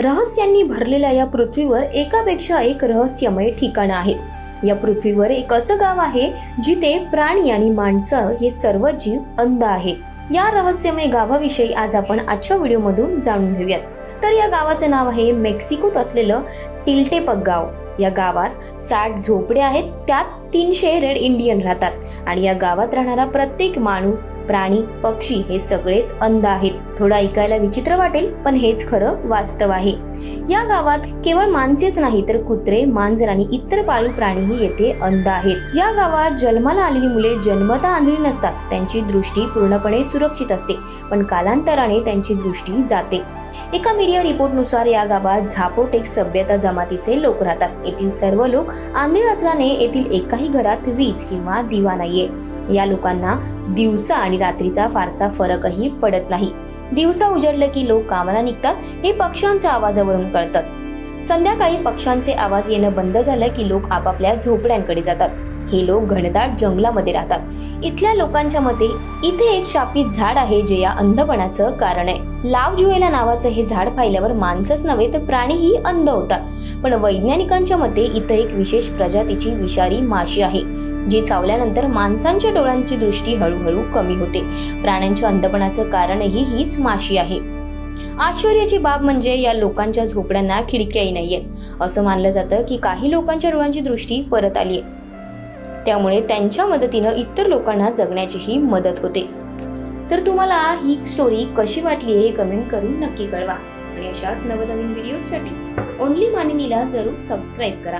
रहस्यांनी भरलेल्या या पृथ्वीवर एकापेक्षा एक रहस्यमय ठिकाणं आहेत. या पृथ्वीवर एक असं गाव आहे जिथे प्राणी आणि माणसं हे सर्व जीव अंध आहेत या रहस्यमय गावाविषयी आज आपण आजच्या व्हिडिओमधून जाणून घेऊयात. तर या गावाचं नाव आहे मेक्सिकोत असलेलं टिल्टेपक गाव. या गावात साठ झोपडे आहेत त्यात तीनशे रेड इंडियन राहतात. आणि या गावात राहणारा प्रत्येक माणूस प्राणी पक्षी हे सगळेच अंध आहेत. थोडं ऐकायला विचित्र वाटेल पण हेच खरं वास्तव आहे. या गावात केवळ माणसेच नाही तर कुत्रे मांजर आणि इतर पाळीव प्राणीही येथे अंध आहेत. या गावात जन्माला आलेली मुले जन्मता आंधळी नसतात. त्यांची दृष्टी पूर्णपणे सुरक्षित असते पण कालांतराने त्यांची दृष्टी जाते. एका मीडिया रिपोर्टनुसार या गावात झापोटेक सभ्यता जमातीचे लोक राहतात. येथील सर्व लोक आंधळी असल्याने येथील एकाही घरात वीज किंवा दिवा नाहीये. या लोकांना दिवसा आणि रात्रीचा फारसा फरकही पडत नाही. दिवसा उजडलं की लोक कामाला निघतात हे पक्ष्यांच्या आवाजावरून कळतात संध्याकाळी पक्ष्यांचे आवाज येणं बंद झालं की लोक आपापल्या झोपड्यांकडे जातात. हे लोक घनदाट जंगलामध्ये राहतात. इथल्या लोकांच्या मते इथे एक शापित झाड आहे जे या अंधपणाचं कारण आहे. लाव जुएला नावाचं हे झाड पाहिल्यावर माणसंच नव्हे तर प्राणीही अंध होतात. पण वैज्ञानिकांच्या मते इथं एक विशेष प्रजातीची विषारी माशी आहे जी चावल्यानंतर माणसांच्या डोळ्यांची दृष्टी हळूहळू कमी होते. प्राण्यांच्या अंधपणाचं कारणही हीच माशी आहे. आश्चर्याची बाब म्हणजे या लोकांच्या झोपड्यांना खिडक्याही नाहीयेत. असं मानलं जातं की काही लोकांच्या डोळ्यांची दृष्टी परत आली त्यामुळे त्यांच्या मदतीनं इतर लोकांना जगण्याचीही मदत होते. तर तुम्हाला ही स्टोरी कशी वाटली हे कमेंट करून नक्की कळवा. आणि अशाच नवनवीन व्हिडिओसाठी ओनली मानिनीला जरूर सबस्क्राईब करा.